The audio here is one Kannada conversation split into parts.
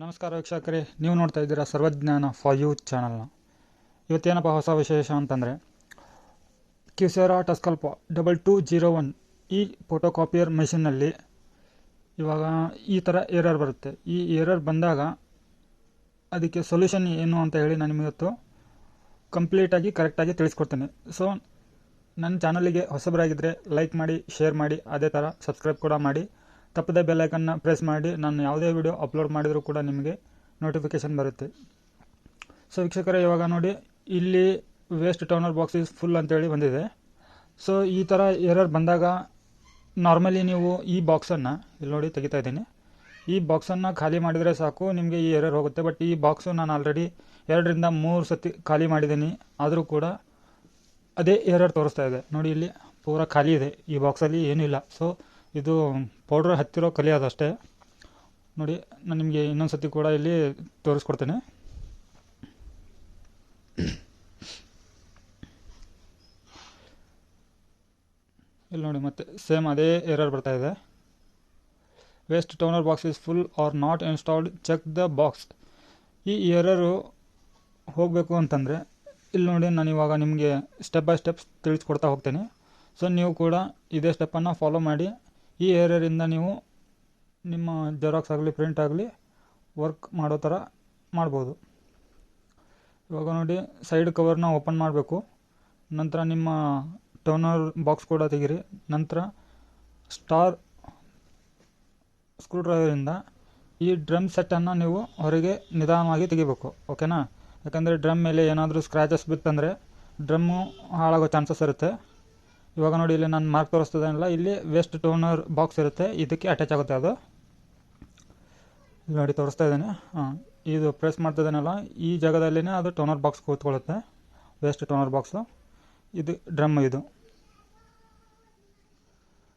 ನಮಸ್ಕಾರ ವೀಕ್ಷಕರೇ, ನೀವು ನೋಡ್ತಾ ಇದ್ದೀರಾ ಸರ್ವಜ್ಞಾನ ಫಾರ್ ಯೂ ಚಾನಲ್ನ ಇವತ್ತೇನಪ್ಪ ಹೊಸ ವಿಶೇಷ ಅಂತಂದರೆ Kyocera TASKalfa double two zero one ಈ ಫೋಟೋ ಕಾಪಿಯರ್ ಮೆಷಿನ್ನಲ್ಲಿ ಇವಾಗ ಈ ಥರ ಏರರ್ ಬರುತ್ತೆ. ಈ ಏರರ್ ಬಂದಾಗ ಅದಕ್ಕೆ ಸೊಲ್ಯೂಷನ್ ಏನು ಅಂತ ಹೇಳಿ ನಾನು ನಿಮಗಿವತ್ತು ಕಂಪ್ಲೀಟಾಗಿ ಕರೆಕ್ಟಾಗಿ ತಿಳಿಸ್ಕೊಡ್ತೇನೆ. ಸೊ ನನ್ನ ಚಾನಲಿಗೆ ಹೊಸಬರಾಗಿದ್ದರೆ ಲೈಕ್ ಮಾಡಿ ಶೇರ್ ಮಾಡಿ, ಅದೇ ಥರ ಸಬ್ಸ್ಕ್ರೈಬ್ ಕೂಡ ಮಾಡಿ. ತಪ್ಪದೆ ಬೆಲ್ಲೈಕನ್ನ ಪ್ರೆಸ್ ಮಾಡಿ, ನಾನು ಯಾವುದೇ ವಿಡಿಯೋ ಅಪ್ಲೋಡ್ ಮಾಡಿದರೂ ಕೂಡ ನಿಮಗೆ ನೋಟಿಫಿಕೇಷನ್ ಬರುತ್ತೆ. ಸೊ ವೀಕ್ಷಕರೇ, ಇವಾಗ ನೋಡಿ, ಇಲ್ಲಿ waste toner box is full ಅಂತೇಳಿ ಬಂದಿದೆ. ಸೊ ಈ ಥರ ಎರರ್ ಬಂದಾಗ ನಾರ್ಮಲಿ ನೀವು ಈ ಬಾಕ್ಸನ್ನು ಇಲ್ಲಿ ನೋಡಿ ತೆಗಿತಾ ಇದ್ದೀನಿ. ಈ ಬಾಕ್ಸನ್ನು ಖಾಲಿ ಮಾಡಿದರೆ ಸಾಕು, ನಿಮಗೆ ಈ ಎರರ್ ಹೋಗುತ್ತೆ. ಬಟ್ ಈ ಬಾಕ್ಸು ನಾನು ಆಲ್ರೆಡಿ ಎರಡರಿಂದ ಮೂರು ಸತಿ ಖಾಲಿ ಮಾಡಿದ್ದೀನಿ. ಆದರೂ ಕೂಡ ಅದೇ ಎರರ್ ತೋರಿಸ್ತಾ ಇದೆ. ನೋಡಿ, ಇಲ್ಲಿ ಪೂರ ಖಾಲಿ ಇದೆ. ಈ ಬಾಕ್ಸಲ್ಲಿ ಏನೂ ಇಲ್ಲ ಸೊ ಇದು ಪೌಡ್ರ್ ಹತ್ತಿರೋ ಕಲಿ ಅದಷ್ಟೇ ನೋಡಿ, ನಾನು ನಿಮಗೆ ಇನ್ನೊಂದು ಸತಿ ಕೂಡ ಇಲ್ಲಿ ತೋರಿಸ್ಕೊಡ್ತೇನೆ. ಇಲ್ಲಿ ನೋಡಿ, ಮತ್ತೆ ಸೇಮ್ ಅದೇ ಎರರ್ ಬರ್ತಾ ಇದೆ. Waste toner box is full or not installed check the box ಈ ಎರರು ಹೋಗಬೇಕು ಅಂತಂದರೆ, ಇಲ್ಲಿ ನೋಡಿ, ನಾನು ಇವಾಗ ನಿಮಗೆ ಸ್ಟೆಪ್ ಬೈ ಸ್ಟೆಪ್ಸ್ ತಿಳಿಸ್ಕೊಡ್ತಾ ಹೋಗ್ತೇನೆ. ಸೊ ನೀವು ಕೂಡ ಇದೇ ಸ್ಟೆಪ್ಪನ್ನು ಫಾಲೋ ಮಾಡಿ. ಈ ಏರಿಯರಿಂದ ನೀವು ನಿಮ್ಮ ಜೆರಾಕ್ಸ್ ಆಗಲಿ ಪ್ರಿಂಟ್ ಆಗಲಿ ವರ್ಕ್ ಮಾಡೋ ಥರ ಮಾಡ್ಬೋದು. ಇವಾಗ ನೋಡಿ ಸೈಡ್ ಕವರ್ನ ಓಪನ್ ಮಾಡಬೇಕು. ನಂತರ ನಿಮ್ಮ ಟೋನರ್ ಬಾಕ್ಸ್ ಕೂಡ ತೆಗೀರಿ. ನಂತರ ಸ್ಟಾರ್ ಸ್ಕ್ರೂ ಡ್ರೈವರಿಂದ ಈ ಡ್ರಮ್ ಸೆಟ್ಟನ್ನು ನೀವು ಹೊರಗೆ ನಿಧಾನವಾಗಿ ತೆಗಿಬೇಕು ಓಕೆನಾ ಯಾಕಂದರೆ ಡ್ರಮ್ ಮೇಲೆ ಏನಾದರೂ ಸ್ಕ್ರ್ಯಾಚಸ್ ಬಿತ್ತಂದರೆ ಡ್ರಮ್ಮು ಹಾಳಾಗೋ ಚಾನ್ಸಸ್ ಇರುತ್ತೆ. ಇವಾಗ ನೋಡಿ ಇಲ್ಲಿ ನಾನು ಮಾರ್ಕ್ ತೋರಿಸ್ತದಲ್ಲ ಇಲ್ಲಿ ವೇಸ್ಟ್ ಟೋನರ್ ಬಾಕ್ಸ್ ಇರುತ್ತೆ, ಇದಕ್ಕೆ ಅಟ್ಯಾಚ್ ಆಗುತ್ತೆ ಅದು. ನೋಡಿ ತೋರಿಸ್ತಾ ಇದ್ದೇನೆ. ಹಾಂ, ಇದು ಪ್ರೆಸ್ ಮಾಡ್ತಿದ್ದೇನಲ್ಲ, ಈ ಜಾಗದಲ್ಲಿನೇ ಅದು ಟೋನರ್ ಬಾಕ್ಸ್ ಕೂತ್ಕೊಳ್ಳುತ್ತೆ ವೇಸ್ಟ್ ಟೋನರ್ ಬಾಕ್ಸು ಇದು ಡ್ರಮ್ ಇದು.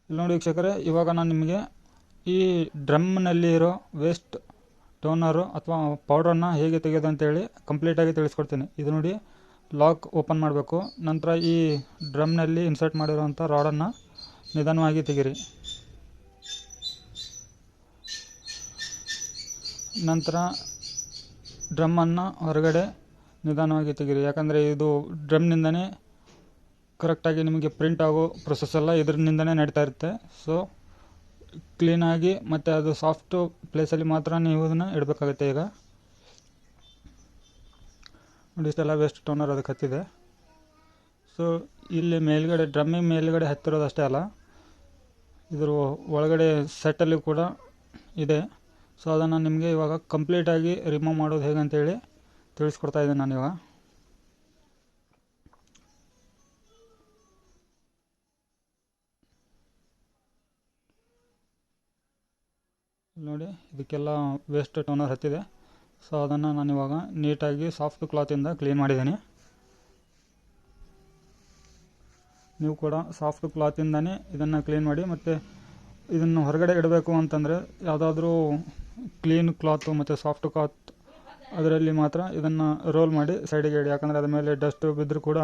ಇಲ್ಲಿ ನೋಡಿ ವೀಕ್ಷಕರೇ, ಇವಾಗ ನಾನು ನಿಮಗೆ ಈ ಡ್ರಮ್ನಲ್ಲಿ ಇರೋ ವೇಸ್ಟ್ ಟೋನರು ಅಥವಾ ಪೌಡ್ರನ್ನು ಹೇಗೆ ತೆಗೆಯೋದು ಅಂತೇಳಿ ಕಂಪ್ಲೀಟಾಗಿ ತಿಳಿಸ್ಕೊಡ್ತೀನಿ. ಇದು ನೋಡಿ ಲಾಕ್ ಓಪನ್ ಮಾಡಬೇಕು. ನಂತರ ಈ ಡ್ರಮ್ನಲ್ಲಿ ಇನ್ಸರ್ಟ್ ಮಾಡಿರುವಂಥ ರಾಡನ್ನು ನಿಧಾನವಾಗಿ ತೆಗೀರಿ. ನಂತರ ಡ್ರಮ್ಮನ್ನು ಹೊರಗಡೆ ನಿಧಾನವಾಗಿ ತೆಗೀರಿ. ಯಾಕಂದರೆ ಇದು ಡ್ರಮ್ನಿಂದನೇ ಕರೆಕ್ಟಾಗಿ ನಿಮಗೆ ಪ್ರಿಂಟ್ ಆಗೋ ಪ್ರೊಸೆಸ್ ಎಲ್ಲ ಇದರಿಂದನೇ ನಡೀತಾ ಇರುತ್ತೆ. ಸೊ, ಕ್ಲೀನಾಗಿ ಮತ್ತು ಅದು ಸಾಫ್ಟು ಪ್ಲೇಸಲ್ಲಿ ಮಾತ್ರ ನೀವು ಅದನ್ನು ಇಡಬೇಕಾಗುತ್ತೆ ಈಗ. ನೋಡಿ, ಇಷ್ಟೆಲ್ಲ ವೇಸ್ಟ್ ಟೋನರ್ ಅದಕ್ಕೆ ಹತ್ತಿದೆ. ಸೊ ಇಲ್ಲಿ ಮೇಲ್ಗಡೆ ಡ್ರಮ್ಮಿಗೆ ಮೇಲ್ಗಡೆ ಹತ್ತಿರೋದು ಅಷ್ಟೇ ಅಲ್ಲ. ಇದ್ರ ಒಳಗಡೆ ಸೆಟ್ಟಲ್ಲಿ ಕೂಡ ಇದೆ. ಸೊ ಅದನ್ನು ನಿಮಗೆ ಇವಾಗ ಕಂಪ್ಲೀಟಾಗಿ ರಿಮೂವ್ ಮಾಡೋದು ಹೇಗೆ ಅಂತೇಳಿ ತಿಳಿಸ್ಕೊಡ್ತಾ ಇದ್ದೀನಿ ನಾನಿವಾಗ ನೋಡಿ, ಇದಕ್ಕೆಲ್ಲ ವೇಸ್ಟ್ ಟೋನರ್ ಹತ್ತಿದೆ. ಸೊ ಅದನ್ನು ನಾನು ಇವಾಗ ನೀಟಾಗಿ ಸಾಫ್ಟ್ ಕ್ಲಾತಿಂದ ಕ್ಲೀನ್ ಮಾಡಿದ್ದೀನಿ. ನೀವು ಕೂಡ ಸಾಫ್ಟ್ ಕ್ಲಾತಿಂದನೇ ಇದನ್ನು ಕ್ಲೀನ್ ಮಾಡಿ ಮತ್ತು ಇದನ್ನು ಹೊರಗಡೆ ಇಡಬೇಕು ಅಂತಂದರೆ ಯಾವುದಾದ್ರೂ ಕ್ಲೀನ್ ಕ್ಲಾತು ಮತ್ತು ಸಾಫ್ಟ್ ಕ್ಲಾತ್ ಅದರಲ್ಲಿ ಮಾತ್ರ ಇದನ್ನು ರೋಲ್ ಮಾಡಿ ಸೈಡಿಗೆ ಇಡಿ. ಯಾಕಂದರೆ ಅದ ಮೇಲೆ ಡಸ್ಟ್ ಬಿದ್ದರೂ ಕೂಡ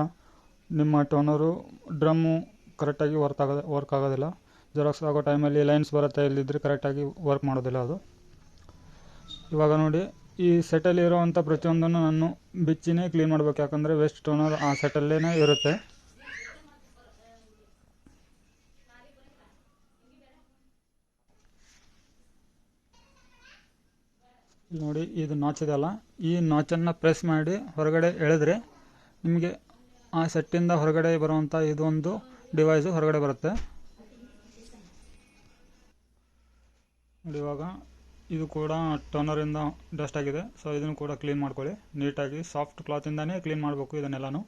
ನಿಮ್ಮ ಟೋನರು ಡ್ರಮ್ಮು ಕರೆಕ್ಟಾಗಿ ವರ್ಕ್ ಆಗೋದು ವರ್ಕ್ ಆಗೋದಿಲ್ಲ. ಜೆರಾಕ್ಸ್ ಆಗೋ ಟೈಮಲ್ಲಿ ಲೈನ್ಸ್ ಬರುತ್ತೆ ಇಲ್ಲಿದ್ದರೆ ಕರೆಕ್ಟಾಗಿ ವರ್ಕ್ ಮಾಡೋದಿಲ್ಲ ಅದು. ಇವಾಗ ನೋಡಿ ಈ ಸೆಟ್ಟಲ್ಲಿ ಇರೋವಂಥ ಪ್ರತಿಯೊಂದನ್ನು ನಾನು ಬಿಚ್ಚಿನೇ ಕ್ಲೀನ್ ಮಾಡಬೇಕು. ಯಾಕಂದರೆ ವೇಸ್ಟ್ ಟೋನರ್ ಆ ಸೆಟ್ಟಲ್ಲೇ ಇರುತ್ತೆ. ನೋಡಿ, ಇದು ನಾಚ್ ಇದೆಯಲ್ಲ ಈ ನಾಚನ್ನು ಪ್ರೆಸ್ ಮಾಡಿ ಹೊರಗಡೆ ಎಳೆದ್ರೆ ನಿಮಗೆ ಆ ಸೆಟ್ಟಿಂದ ಹೊರಗಡೆ ಬರುವಂಥ ಇದೊಂದು ಡಿವೈಸು ಹೊರಗಡೆ ಬರುತ್ತೆ. ನೋಡಿ, ಇವಾಗ ಇದು ಕೂಡ ಟೋನರಿಂದ ಡಸ್ಟ್ ಆಗಿದೆ. ಸೊ ಇದನ್ನು ಕೂಡ ಕ್ಲೀನ್ ಮಾಡ್ಕೊಳ್ಳಿ. ನೀಟಾಗಿ ಸಾಫ್ಟ್ ಕ್ಲಾತಿಂದನೇ ಕ್ಲೀನ್ ಮಾಡಬೇಕು ಇದನ್ನೆಲ್ಲಾನು.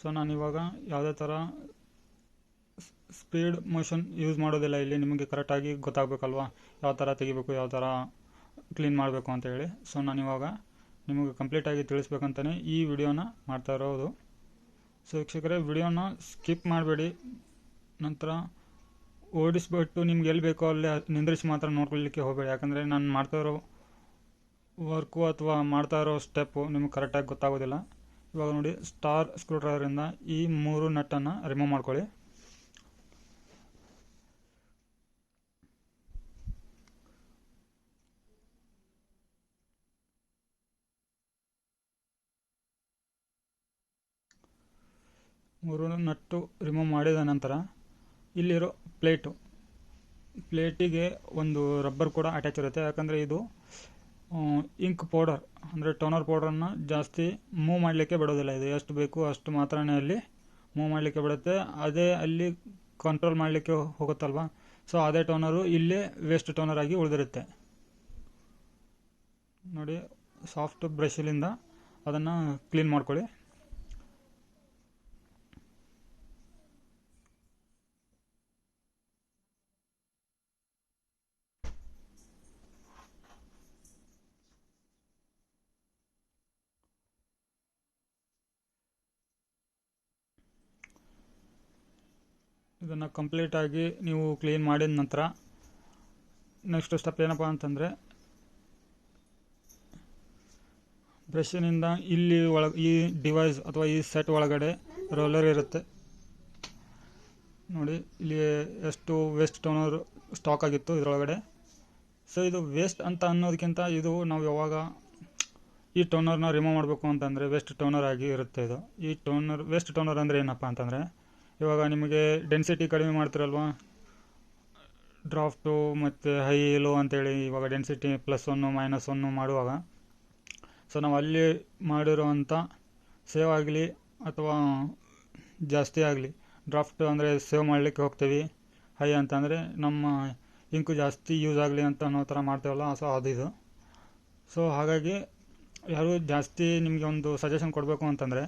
ಸೊ ನಾನು ಇವಾಗ ಯಾವುದೇ ಥರ ಸ್ಪೀಡ್ ಮೋಷನ್ ಯೂಸ್ ಮಾಡೋದಿಲ್ಲ ಇಲ್ಲಿ. ನಿಮಗೆ ಕರೆಕ್ಟಾಗಿ ಗೊತ್ತಾಗಬೇಕಲ್ವಾ? ಯಾವ ಥರ ತೆಗಿಬೇಕು, ಯಾವ ಥರ ಕ್ಲೀನ್ ಮಾಡಬೇಕು ಅಂತ ಹೇಳಿ. ಸೊ ಇವಾಗ ನಿಮಗೆ ಕಂಪ್ಲೀಟಾಗಿ ತಿಳಿಸ್ಬೇಕಂತಲೇ ಈ ವಿಡಿಯೋನ ಮಾಡ್ತಾ ಇರೋದು. ಸೊ ವೀಕ್ಷಕರೇ, ವಿಡಿಯೋನ ಸ್ಕಿಪ್ ಮಾಡಬೇಡಿ. ನಂತರ ಓಡಿಸ್ಬಿಟ್ಟು ನಿಮ್ಗೆ ಎಲ್ಲಿ ಬೇಕೋ ಅಲ್ಲೇ ನಿಂದ್ರಿಸಿ ಮಾತ್ರ ನೋಡ್ಕೊಳ್ಳಿಕ್ಕೆ ಹೋಗಬೇಡಿ. ಯಾಕಂದರೆ ನಾನು ಮಾಡ್ತಾ ಇರೋ ವರ್ಕು ಅಥವಾ ಮಾಡ್ತಾ ಇರೋ ಸ್ಟೆಪ್ಪು ನಿಮ್ಗೆ ಕರೆಕ್ಟಾಗಿ ಗೊತ್ತಾಗೋದಿಲ್ಲ. ಇವಾಗ ನೋಡಿ, ಸ್ಟಾರ್ ಸ್ಕ್ರೂ ಡ್ರೈವರಿಂದ ಈ ಮೂರು ನಟ್ಟನ್ನು ರಿಮೂವ್ ಮಾಡ್ಕೊಳ್ಳಿ. ಮೂರು ನಟ್ಟು ರಿಮೂವ್ ಮಾಡಿದ ನಂತರ ಇಲ್ಲಿರೋ ಪ್ಲೇಟು. ಪ್ಲೇಟಿಗೆ ಒಂದು ರಬ್ಬರ್ ಕೂಡ ಅಟ್ಯಾಚ್ ಇರುತ್ತೆ. ಯಾಕಂದರೆ ಇದು ಇಂಕ್ ಪೌಡರ್ ಅಂದರೆ ಟೋನರ್ ಪೌಡರನ್ನು ಜಾಸ್ತಿ ಮೂವ್ ಮಾಡಲಿಕ್ಕೆ ಬಿಡೋದಿಲ್ಲ. ಇದು ಎಷ್ಟು ಬೇಕು ಅಷ್ಟು ಮಾತ್ರನೇ ಅಲ್ಲಿ ಮೂವ್ ಮಾಡಲಿಕ್ಕೆ ಬಿಡುತ್ತೆ. ಅದೇ ಅಲ್ಲಿ ಕಂಟ್ರೋಲ್ ಮಾಡಲಿಕ್ಕೆ ಹೋಗುತ್ತಲ್ವ? ಸೊ ಅದೇ ಟೋನರು ಇಲ್ಲೇ ವೇಸ್ಟ್ ಟೋನರ್ ಆಗಿ ಉಳಿದಿರುತ್ತೆ. ನೋಡಿ ಸಾಫ್ಟ್ ಬ್ರಷಿಲಿಂದ ಅದನ್ನು ಕ್ಲೀನ್ ಮಾಡ್ಕೊಳ್ಳಿ ಇದನ್ನು ಕಂಪ್ಲೀಟಾಗಿ ನೀವು ಕ್ಲೀನ್ ಮಾಡಿದ ನಂತರ ನೆಕ್ಸ್ಟ್ ಸ್ಟೆಪ್ ಏನಪ್ಪ ಅಂತಂದರೆ ಬ್ರಷ್ನಿಂದ ಇಲ್ಲಿ ಒಳಗೆ ಈ ಡಿವೈಸ್ ಅಥವಾ ಈ ಸೆಟ್ ಒಳಗಡೆ ರೋಲರ್ ಇರುತ್ತೆ. ನೋಡಿ ಇಲ್ಲಿ ಎಷ್ಟು ವೇಸ್ಟ್ ಟೋನರ್ ಸ್ಟಾಕ್ ಆಗಿತ್ತು ಇದರೊಳಗಡೆ. ಸೊ ಇದು ವೇಸ್ಟ್ ಅಂತ ಅನ್ನೋದಕ್ಕಿಂತ ಇದು ನಾವು ಯಾವಾಗ ಈ ಟೋನರ್ನ ರಿಮೂವ್ ಮಾಡಬೇಕು ಅಂತಂದರೆ ವೇಸ್ಟ್ ಟೋನರ್ ಆಗಿ ಇರುತ್ತೆ ಇದು. ಈ ಟೋನರ್ ವೇಸ್ಟ್ ಟೋನರ್ ಅಂದರೆ ಏನಪ್ಪ ಅಂತಂದರೆ ಇವಾಗ ನಿಮಗೆ ಡೆನ್ಸಿಟಿ ಕಡಿಮೆ ಮಾಡ್ತಿರಲ್ವ? ಡ್ರಾಫ್ಟು ಮತ್ತು ಹೈ ಲೋ ಅಂತೇಳಿ ಇವಾಗ density plus one minus one ಮಾಡುವಾಗ. ಸೊ ನಾವು ಅಲ್ಲಿ ಮಾಡಿರೋವಂಥ ಸೇವ್ ಆಗಲಿ ಅಥವಾ ಜಾಸ್ತಿ ಆಗಲಿ ಡ್ರಾಫ್ಟ್ ಅಂದರೆ ಸೇವ್ ಮಾಡಲಿಕ್ಕೆ ಹೋಗ್ತೀವಿ. ಹೈ ಅಂತಂದರೆ ನಮ್ಮ ಇಂಕು ಜಾಸ್ತಿ ಯೂಸ್ ಆಗಲಿ ಅಂತ ಅನ್ನೋ ಥರ ಮಾಡ್ತೇವಲ್ಲ, ಸೊ ಅದಿದು ಸೊ ಹಾಗಾಗಿ ಯಾರು ಜಾಸ್ತಿ ನಿಮಗೆ ಒಂದು ಸಜೆಷನ್ ಕೊಡಬೇಕು ಅಂತಂದರೆ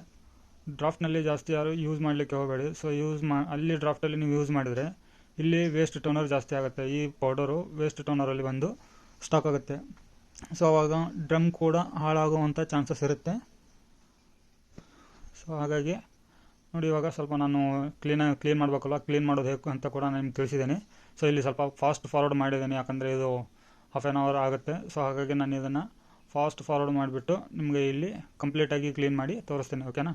ಡ್ರಾಫ್ಟ್ನಲ್ಲಿ ಜಾಸ್ತಿ ಯಾರು ಯೂಸ್ ಮಾಡಲಿಕ್ಕೆ ಹೋಗಬೇಡಿ. ಸೊ ಯೂಸ್ ಮಾ, ಅಲ್ಲಿ ಡ್ರಾಫ್ಟಲ್ಲಿ ನೀವು ಯೂಸ್ ಮಾಡಿದರೆ ಇಲ್ಲಿ ವೇಸ್ಟ್ ಟೋನರ್ ಜಾಸ್ತಿ ಆಗುತ್ತೆ. ಈ ಪೌಡರು ವೇಸ್ಟ್ ಟೋನರಲ್ಲಿ ಬಂದು ಸ್ಟಾಕ್ ಆಗುತ್ತೆ. ಸೊ ಆವಾಗ ಡ್ರಮ್ ಕೂಡ ಹಾಳಾಗುವಂಥ ಚಾನ್ಸಸ್ ಇರುತ್ತೆ. ಸೊ ಹಾಗಾಗಿ ನೋಡಿ ಇವಾಗ ಸ್ವಲ್ಪ ನಾನು ಕ್ಲೀನಾಗಿ ಕ್ಲೀನ್ ಮಾಡಬೇಕಲ್ಲ ಕ್ಲೀನ್ ಮಾಡೋದು ಹೇಗೆ ಅಂತ ಕೂಡ ನಾನು ನಿಮ್ಗೆ ತಿಳಿಸಿದ್ದೀನಿ. ಸೊ ಇಲ್ಲಿ ಸ್ವಲ್ಪ ಫಾಸ್ಟ್ ಫಾರ್ವರ್ಡ್ ಮಾಡಿದ್ದೀನಿ. ಯಾಕಂದರೆ ಇದು ಹಾಫ್ ಆನ್ ಅವರ್ ಆಗುತ್ತೆ. ಸೊ ಹಾಗಾಗಿ ನಾನು ಇದನ್ನು ಫಾಸ್ಟ್ ಫಾರ್ವರ್ಡ್ ಮಾಡಿಬಿಟ್ಟು ನಿಮಗೆ ಇಲ್ಲಿ ಕಂಪ್ಲೀಟಾಗಿ ಕ್ಲೀನ್ ಮಾಡಿ ತೋರಿಸ್ತೀನಿ. ಓಕೆನಾ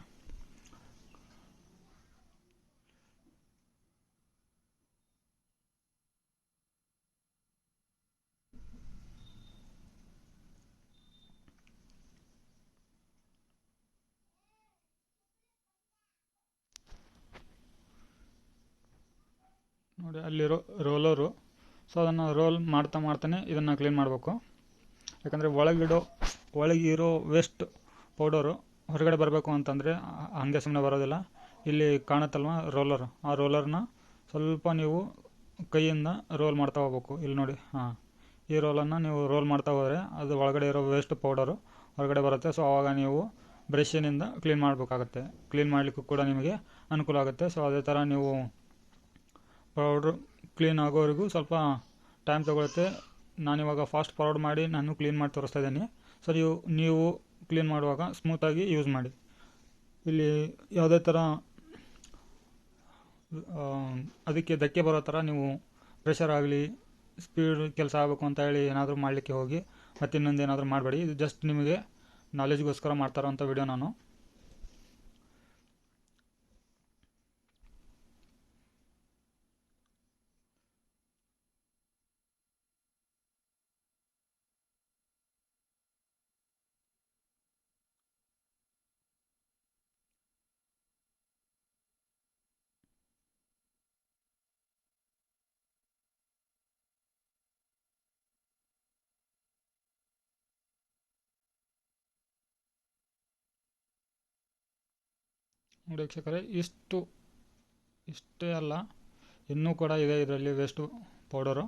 ನೋಡಿ ಅಲ್ಲಿರೋ ರೋಲರು. ಸೊ ಅದನ್ನು ರೋಲ್ ಮಾಡ್ತಾ ಮಾಡ್ತಾನೆ ಇದನ್ನು ಕ್ಲೀನ್ ಮಾಡಬೇಕು. ಯಾಕಂದರೆ ಒಳಗಿಡೋ, ಒಳಗಿರೋ ವೇಸ್ಟ್ ಪೌಡರು ಹೊರಗಡೆ ಬರಬೇಕು ಅಂತಂದರೆ ಹಾಗೆ ಸುಮ್ಮನೆ ಬರೋದಿಲ್ಲ. ಇಲ್ಲಿ ಕಾಣುತ್ತಲ್ವ ರೋಲರ್ ಆ ರೋಲರ್ನ ಸ್ವಲ್ಪ ನೀವು ಕೈಯಿಂದ ರೋಲ್ ಮಾಡ್ತಾ ಹೋಗ್ಬೇಕು. ಇಲ್ಲಿ ನೋಡಿ, ಹಾಂ. ಈ ರೋಲನ್ನು ನೀವು ರೋಲ್ ಮಾಡ್ತಾ ಹೋದರೆ ಅದು ಒಳಗಡೆ ಇರೋ ವೇಸ್ಟ್ ಪೌಡರು ಹೊರಗಡೆ ಬರುತ್ತೆ. ಸೊ ಆವಾಗ ನೀವು ಬ್ರಷಿನಿಂದ ಕ್ಲೀನ್ ಮಾಡಬೇಕಾಗತ್ತೆ. ಕ್ಲೀನ್ ಮಾಡಲಿಕ್ಕೂ ಕೂಡ ನಿಮಗೆ ಅನುಕೂಲ ಆಗುತ್ತೆ. ಸೊ ಅದೇ ಥರ ನೀವು ಪೌಡ್ರು ಕ್ಲೀನ್ ಆಗೋವರೆಗೂ ಸ್ವಲ್ಪ ಟೈಮ್ ತೊಗೊಳುತ್ತೆ. ನಾನಿವಾಗ ಫಾಸ್ಟ್ ಫಾರ್ವರ್ಡ್ ಮಾಡಿ ನಾನು ಕ್ಲೀನ್ ಮಾಡಿ ತೋರಿಸ್ತಾ ಇದ್ದೀನಿ. ಸೊ ನೀವು ಕ್ಲೀನ್ ಮಾಡುವಾಗ ಸ್ಮೂತಾಗಿ ಯೂಸ್ ಮಾಡಿ. ಇಲ್ಲಿ ಯಾವುದೇ ಥರ ಅದಕ್ಕೆ ಧಕ್ಕೆ ಬರೋ ಥರ ನೀವು ಪ್ರೆಷರ್ ಆಗಲಿ ಸ್ಪೀಡ್ ಕೆಲಸ ಆಗಬೇಕು ಅಂತ ಹೇಳಿ ಏನಾದರೂ ಮಾಡಲಿಕ್ಕೆ ಹೋಗಿ ಮತ್ತು ಇನ್ನೊಂದು ಏನಾದರೂ ಮಾಡಬೇಡಿ. ಇದು ಜಸ್ಟ್ ನಿಮಗೆ ನಾಲೆಜ್ಗೋಸ್ಕರ ಮಾಡ್ತಾರೋ ಅಂತ ವಿಡಿಯೋ ನಾನು. ನೋಡಿ ವೀಕ್ಷಕರೇ, ಇಷ್ಟು, ಇಷ್ಟೇ ಅಲ್ಲ, ಇನ್ನೂ ಕೂಡ ಇದೆ ಇದರಲ್ಲಿ ವೇಸ್ಟು ಪೌಡರು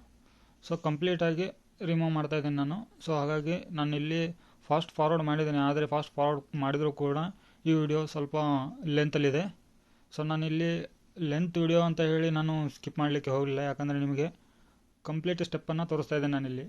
ಸೊ ಕಂಪ್ಲೀಟಾಗಿ ರಿಮೂವ್ ಮಾಡ್ತಾ ಇದ್ದೀನಿ ನಾನು. ಸೊ ಹಾಗಾಗಿ ನಾನು ಇಲ್ಲಿ ಫಾಸ್ಟ್ ಫಾರ್ವರ್ಡ್ ಮಾಡಿದ್ದೀನಿ. ಆದರೆ ಫಾಸ್ಟ್ ಫಾರ್ವರ್ಡ್ ಮಾಡಿದರೂ ಕೂಡ ಈ ವಿಡಿಯೋ ಸ್ವಲ್ಪ ಲೆಂತಲ್ಲಿದೆ ಸೊ ನಾನು ಇಲ್ಲಿ ಲೆಂತ್ ವಿಡಿಯೋ ಅಂತ ಹೇಳಿ ನಾನು ಸ್ಕಿಪ್ ಮಾಡಲಿಕ್ಕೆ ಹೋಗಲಿಲ್ಲ. ಯಾಕಂದರೆ ನಿಮಗೆ ಕಂಪ್ಲೀಟ್ ಸ್ಟೆಪ್ಪನ್ನು ತೋರಿಸ್ತಾ ಇದ್ದೇನೆ ನಾನಿಲ್ಲಿ.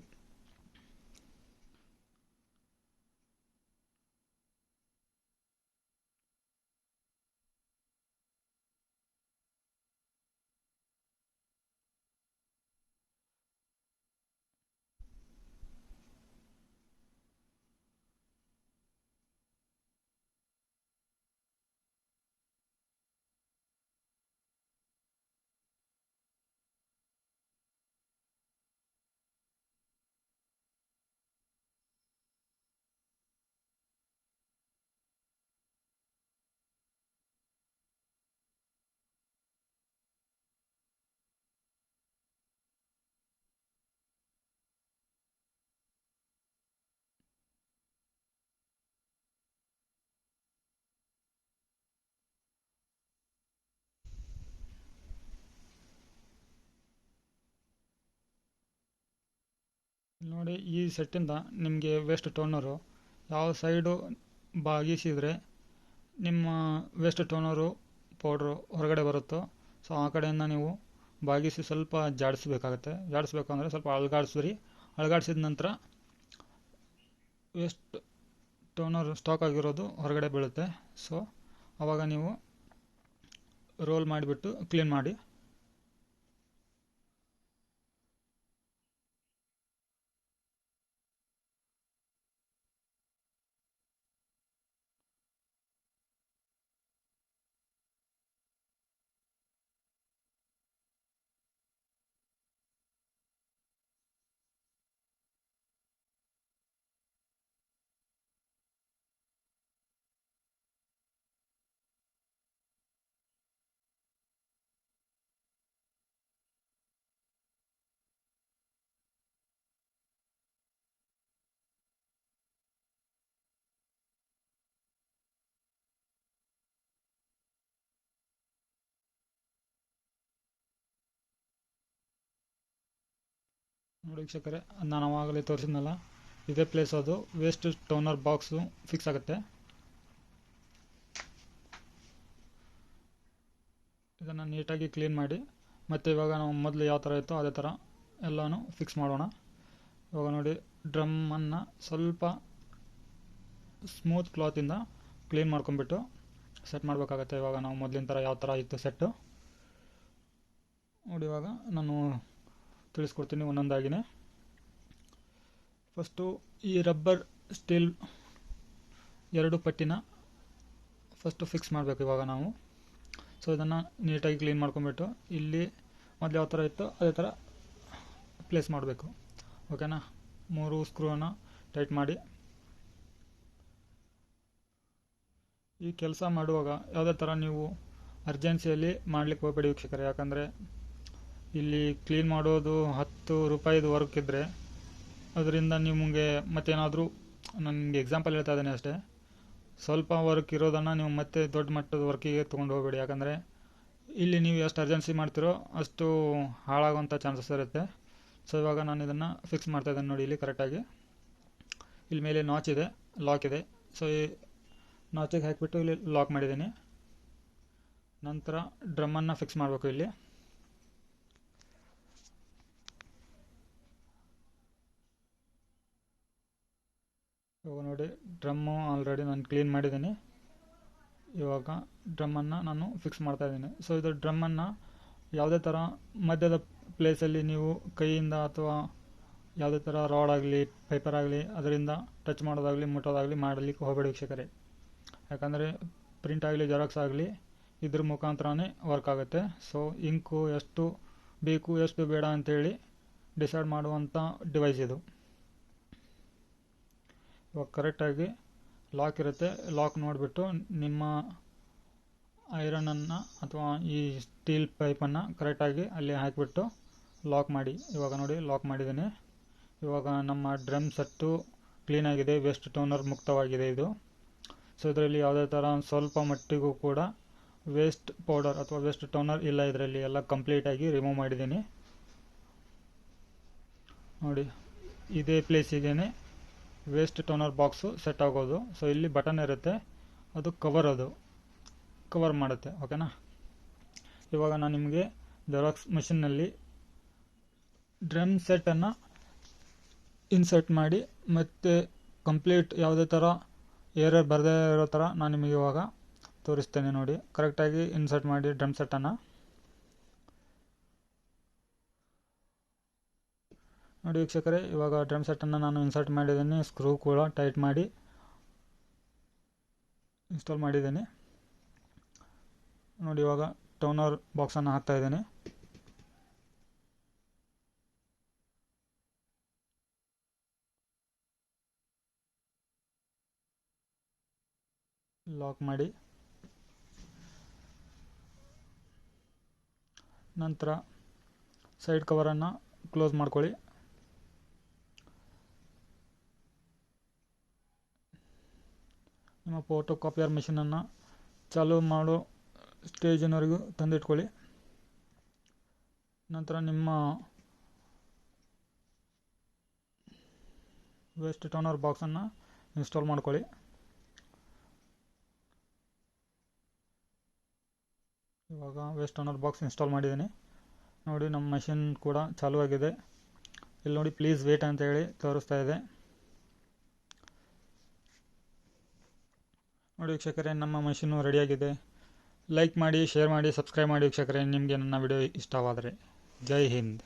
ನೋಡಿ, ಈ ಸೆಟ್ಟಿಂದ ನಿಮಗೆ ವೇಸ್ಟ್ ಟೋನರು ಯಾವ ಸೈಡು ಬಾಗಿಸಿದರೆ ನಿಮ್ಮ ವೇಸ್ಟ್ ಟೋನರು ಪೌಡ್ರು ಹೊರಗಡೆ ಬರುತ್ತೋ, ಸೊ ಆ ಕಡೆಯಿಂದ ನೀವು ಬಾಗಿಸಿ ಸ್ವಲ್ಪ ಜಾಡಿಸ್ಬೇಕಾಗತ್ತೆ. ಜಾಡಿಸ್ಬೇಕು ಅಂದರೆ ಸ್ವಲ್ಪ ಅಳ್ಗಾಡಿಸ್ರಿ. ಅಳ್ಗಾಡಿಸಿದ ನಂತರ ವೇಸ್ಟ್ ಟೋನರ್ ಸ್ಟಾಕ್ ಆಗಿರೋದು ಹೊರಗಡೆ ಬೀಳುತ್ತೆ. ಸೊ ಆವಾಗ ನೀವು ರೋಲ್ ಮಾಡಿಬಿಟ್ಟು ಕ್ಲೀನ್ ಮಾಡಿ ನೋಡಿ ವೀಕ್ಷಕರೇ, ನಾನು ಆವಾಗಲೇ ತೋರಿಸಿದ್ನಲ್ಲ, ಇದೇ ಪ್ಲೇಸ್ ಅದು ವೇಸ್ಟ್ ಟೋನರ್ ಬಾಕ್ಸು ಫಿಕ್ಸ್ ಆಗುತ್ತೆ. ಇದನ್ನು ನೀಟಾಗಿ ಕ್ಲೀನ್ ಮಾಡಿ, ಮತ್ತು ಇವಾಗ ನಾವು ಮೊದಲು ಯಾವ ಥರ ಇತ್ತೋ ಅದೇ ಥರ ಎಲ್ಲನೂ ಫಿಕ್ಸ್ ಮಾಡೋಣ. ಇವಾಗ ನೋಡಿ ಡ್ರಮ್ಮನ್ನು ಸ್ವಲ್ಪ ಸ್ಮೂತ್ ಕ್ಲಾತಿಂದ ಕ್ಲೀನ್ ಮಾಡ್ಕೊಂಬಿಟ್ಟು ಸೆಟ್ ಮಾಡಬೇಕಾಗತ್ತೆ. ಇವಾಗ ನಾವು ಮೊದಲಿನ ಥರ ಯಾವ ಥರ ಇತ್ತು ಸೆಟ್ಟು ನೋಡಿ ಇವಾಗ ನಾನು ತಿಳಿಸ್ಕೊಡ್ತೀನಿ ಒಂದೊಂದಾಗಿನೇ. ಫಸ್ಟು ಈ ರಬ್ಬರ್ ಸ್ಟೀಲ್ ಎರಡು ಪಟ್ಟಿನ ಫಸ್ಟು ಫಿಕ್ಸ್ ಮಾಡಬೇಕು ಇವಾಗ ನಾವು. ಸೊ, ಇದನ್ನು ನೀಟಾಗಿ ಕ್ಲೀನ್ ಮಾಡ್ಕೊಂಬಿಟ್ಟು ಇಲ್ಲಿ ಮೊದಲು ಯಾವ ಥರ ಇತ್ತು ಅದೇ ಥರ ಪ್ಲೇಸ್ ಮಾಡಬೇಕು. ಓಕೆನಾ? ಮೂರು ಸ್ಕ್ರೂವನ್ನು ಟೈಟ್ ಮಾಡಿ. ಈ ಕೆಲಸ ಮಾಡುವಾಗ ಯಾವುದೇ ಥರ ನೀವು ಅರ್ಜೆನ್ಸಿಯಲ್ಲಿ ಮಾಡಲಿಕ್ಕೆ ಹೋಗಬೇಡಿ ವೀಕ್ಷಕರೇ. ಯಾಕಂದರೆ ಇಲ್ಲಿ ಕ್ಲೀನ್ ಮಾಡೋದು ಹತ್ತು ರೂಪಾಯಿದು ವರ್ಕ್ ಇದ್ದರೆ ಅದರಿಂದ ನಿಮಗೆ ಮತ್ತೇನಾದರೂ ನನಗೆ ಎಕ್ಸಾಂಪಲ್ ಹೇಳ್ತಾ ಇದ್ದೇನೆ ಅಷ್ಟೇ. ಸ್ವಲ್ಪ ವರ್ಕ್ ಇರೋದನ್ನು ನೀವು ಮತ್ತೆ ದೊಡ್ಡ ಮಟ್ಟದ ವರ್ಕಿಗೆ ತೊಗೊಂಡು ಹೋಗಬೇಡಿ. ಯಾಕಂದರೆ ಇಲ್ಲಿ ನೀವು ಎಷ್ಟು ಅರ್ಜೆನ್ಸಿ ಮಾಡ್ತೀರೋ ಅಷ್ಟು ಹಾಳಾಗುವಂಥ ಚಾನ್ಸಸ್ ಇರುತ್ತೆ. ಸೊ ಇವಾಗ ನಾನು ಇದನ್ನು ಫಿಕ್ಸ್ ಮಾಡ್ತಾ ಇದ್ದೇನೆ ನೋಡಿ ಇಲ್ಲಿ ಕರೆಕ್ಟಾಗಿ ಇಲ್ಲಿ ಮೇಲೆ ನಾಚ್ ಇದೆ ಲಾಕ್ ಇದೆ. ಸೊ ಈ ನಾಚಿಗೆ ಹಾಕಿಬಿಟ್ಟು ಇಲ್ಲಿ ಲಾಕ್ ಮಾಡಿದ್ದೀನಿ. ನಂತರ ಡ್ರಮ್ಮನ್ನು ಫಿಕ್ಸ್ ಮಾಡಬೇಕು ಇಲ್ಲಿ. ಇವಾಗ ನೋಡಿ, ಡ್ರಮ್ಮು ಆಲ್ರೆಡಿ ನಾನು ಕ್ಲೀನ್ ಮಾಡಿದ್ದೀನಿ. ಇವಾಗ ಡ್ರಮ್ಮನ್ನು ನಾನು ಫಿಕ್ಸ್ ಮಾಡ್ತಾ ಇದ್ದೀನಿ. ಸೊ ಇದು ಡ್ರಮ್ಮನ್ನು ಯಾವುದೇ ಥರ ಮಧ್ಯದ ಪ್ಲೇಸಲ್ಲಿ ನೀವು ಕೈಯಿಂದ ಅಥವಾ ಯಾವುದೇ ಥರ ರಾಡ್ ಆಗಲಿ ಪೇಪರ್ ಆಗಲಿ, ಅದರಿಂದ ಟಚ್ ಮಾಡೋದಾಗಲಿ, ಮುಟ್ಟೋದಾಗಲಿ ಮಾಡಲಿಕ್ಕೆ ಹೋಗಬೇಡಿ ವೀಕ್ಷಕರೇ. ಯಾಕಂದರೆ ಪ್ರಿಂಟ್ ಆಗಲಿ ಜೆರಾಕ್ಸ್ ಆಗಲಿ, ಇದ್ರ ಮುಖಾಂತರನೇ ವರ್ಕ್ ಆಗುತ್ತೆ. ಸೊ ಇಂಕು ಎಷ್ಟು ಬೇಕು, ಎಷ್ಟು ಬೇಡ ಅಂತೇಳಿ ಡಿಸೈಡ್ ಮಾಡುವಂಥ ಡಿವೈಸ್ ಇದು. ಇವಾಗ ಕರೆಕ್ಟಾಗಿ ಲಾಕ್ ಇರುತ್ತೆ. ಲಾಕ್ ನೋಡಿಬಿಟ್ಟು ನಿಮ್ಮ ಐರನನ್ನು ಅಥವಾ ಈ ಸ್ಟೀಲ್ ಪೈಪನ್ನು ಕರೆಕ್ಟಾಗಿ ಅಲ್ಲಿ ಹಾಕಿಬಿಟ್ಟು ಲಾಕ್ ಮಾಡಿ. ಇವಾಗ ನೋಡಿ, ಲಾಕ್ ಮಾಡಿದ್ದೀನಿ. ಇವಾಗ ನಮ್ಮ ಡ್ರಮ್ ಸೆಟ್ಟು ಕ್ಲೀನಾಗಿದೆ ವೇಸ್ಟ್ ಟೋನರ್ ಮುಕ್ತವಾಗಿದೆ ಇದು. ಸೊ ಇದರಲ್ಲಿ ಯಾವುದೇ ಥರ ಸ್ವಲ್ಪ ಮಟ್ಟಿಗೂ ಕೂಡ ವೇಸ್ಟ್ ಪೌಡರ್ ಅಥವಾ ವೇಸ್ಟ್ ಟೋನರ್ ಇಲ್ಲ ಇದರಲ್ಲಿ. ಎಲ್ಲ ಕಂಪ್ಲೀಟಾಗಿ ರಿಮೂವ್ ಮಾಡಿದ್ದೀನಿ. ನೋಡಿ, ಇದೇ ಪ್ಲೇಸಿಗೆ ವೇಸ್ಟ್ ಟೋನರ್ ಬಾಕ್ಸು ಸೆಟ್ ಆಗೋದು. ಸೊ ಇಲ್ಲಿ ಬಟನ್ ಇರುತ್ತೆ. ಅದು ಕವರ್ ಅದು. ಕವರ್ ಮಾಡುತ್ತೆ. ಓಕೆನಾ ಇವಾಗ ನಾನು ನಿಮಗೆ ಜೆರಾಕ್ಸ್ ಮಷಿನ್ನಲ್ಲಿ ಡ್ರಮ್ ಸೆಟ್ಟನ್ನು ಇನ್ಸರ್ಟ್ ಮಾಡಿ, ಮತ್ತು ಕಂಪ್ಲೀಟ್ ಯಾವುದೇ ಥರ ಏರರ್ ಬರದೇ ಇರೋ ಥರ ನಾನು ನಿಮಗೆ ಇವಾಗ ತೋರಿಸ್ತೇನೆ ನೋಡಿ. ಕರೆಕ್ಟಾಗಿ ಇನ್ಸರ್ಟ್ ಮಾಡಿ ಡ್ರಮ್ ಸೆಟ್ಟನ್ನು ನೋಡಿ ವೀಕ್ಷಕರೇ, ಇವಾಗ ಡ್ರಮ್ ಸೆಟ್ಟನ್ನು ನಾನು ಇನ್ಸರ್ಟ್ ಮಾಡಿದ್ದೀನಿ. ಸ್ಕ್ರೂ ಕೂಡ ಟೈಟ್ ಮಾಡಿ ಇನ್ಸ್ಟಾಲ್ ಮಾಡಿದ್ದೀನಿ. ನೋಡಿ ಇವಾಗ ಟೋನರ್ ಬಾಕ್ಸನ್ನು ಹಾಕ್ತಾ ಇದ್ದೀನಿ. ಲಾಕ್ ಮಾಡಿ. ನಂತರ ಸೈಡ್ ಕವರನ್ನು ಕ್ಲೋಸ್ ಮಾಡ್ಕೊಳ್ಳಿ. ಫೋಟೋ ಕಾಪಿಯರ್ ಮಿಷಿನನ್ನು ಚಾಲೂ ಮಾಡೋ ಸ್ಟೇಜಿನವರೆಗೂ ತಂದಿಟ್ಕೊಳ್ಳಿ. ನಂತರ ನಿಮ್ಮ ವೇಸ್ಟ್ ಟೋನರ್ ಬಾಕ್ಸನ್ನು ಇನ್ಸ್ಟಾಲ್ ಮಾಡ್ಕೊಳ್ಳಿ. ಇವಾಗ ವೇಸ್ಟ್ ಟೋನರ್ ಬಾಕ್ಸ್ ಇನ್ಸ್ಟಾಲ್ ಮಾಡಿದ್ದೀನಿ. ನೋಡಿ, ನಮ್ಮ ಮಷಿನ್ ಕೂಡ ಚಾಲೂ ಆಗಿದೆ ಇಲ್ಲಿ ನೋಡಿ ಪ್ಲೀಸ್ ವೇಟ್ ಅಂತ ಹೇಳಿ ತೋರಿಸ್ತಾ ಇದೆ. ನೋಡಿ ವೀಕ್ಷಕರೇ, ನಮ್ಮ ಮಷೀನು ರೆಡಿಯಾಗಿದೆ. ಲೈಕ್ ಮಾಡಿ ಶೇರ್ ಮಾಡಿ ಸಬ್ಸ್ಕ್ರೈಬ್ ಮಾಡಿ ವೀಕ್ಷಕರೇ, ನಿಮಗೆ ನನ್ನ ವಿಡಿಯೋ ಇಷ್ಟವಾದರೆ. ಜೈ ಹಿಂದ್.